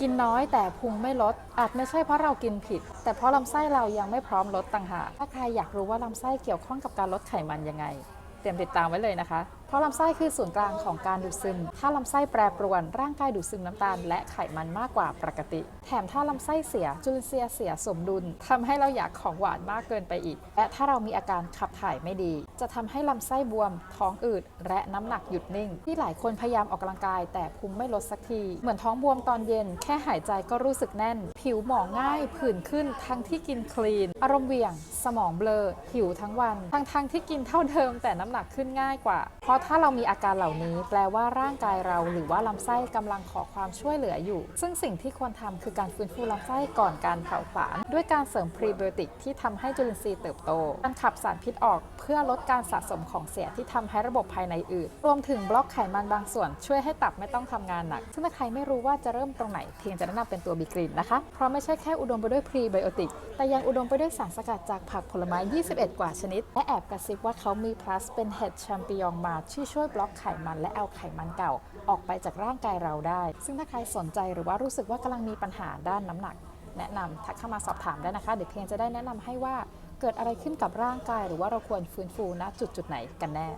กินน้อยแต่พุงไม่ลด อาจไม่ใช่เพราะเรากินผิด แต่เพราะลำไส้เรายังไม่พร้อมลดต่างหากถ้าใครอยากรู้ว่าลำไส้เกี่ยวข้องกับการลดไขมันยังไง เตรียมติดตามไว้เลยนะคะเพราะลำไส้คือศูนย์กลางของการดูดซึม ถ้าลำไส้แปรปรวน ร่างกายดูดซึมน้ำตาล และไขมันมากกว่าปกติ แถมถ้าลำไส้เสียจุลินทรีย์เสียสมดุลทำให้เราอยากของหวานมากเกินไปอีก และถ้าเรามีอาการขับถ่ายไม่ดี จะทำให้ลำไส้บวม ท้องอืด และน้ำหนักหยุดนิ่ง ที่หลายคนพยายามออกกำลังกาย แต่พุงไม่ลดสักที เหมือนท้องบวมตอนเย็น แค่หายใจก็รู้สึกแน่น ผิวหมองง่ายผื่นขึ้นทั้งที่กินคลีน อารมณ์เวียง สมองเบลอหิวทั้งวัน ทั้งทั้งๆที่กินเท่าเดิมแต่น้ำหนักขึ้นง่ายกว่าเพราะถ้าเรามีอาการเหล่านี้ แปลว่าร่างกายเราหรือว่าลำไส้กำลังขอความช่วยเหลืออยู่ ซึ่งสิ่งที่ควรทำคือการฟื้นฟูลำไส้ก่อนการเผาผลาญด้วยการเสริมพรีไบโอติกที่ทำให้จุลินทรีย์เติบโต การขับสารพิษออกเพื่อลดการสะสมของเสียที่ทำให้ระบบภายในอืดรวมถึงบล็อกไขมันบางส่วน ช่วยให้ตับไม่ต้องทำงานหนัก ซึ่งถ้าใครไม่รู้ว่าจะเริ่มตรงไหนเพียงจะแนะนำเป็นตัวบีกรีนนะคะ เพราะไม่ใช่แค่อุดมไปด้วยพรีไบโอติก แต่ยังอุดมไปด้วยสารสกัดจากผักผลไม้ 21 กว่าชนิด และแอบกระซิบว่าเขามี plus เป็นเห็ดแชมปิญองมาที่ช่วยบล็อกไขมันและเอาไขมันเก่าออกไปจากร่างกายเราได้ ซึ่งถ้าใครสนใจหรือว่ารู้สึกว่ากำลังมีปัญหาด้านน้ำหนัก แนะนำทักเข้ามาสอบถามได้นะคะ เดี๋ยวเพียงจะได้แนะนำให้ว่าเกิดอะไรขึ้นกับร่างกาย หรือว่าเราควรฟื้นฟูณจุดจุดไหนกันแน่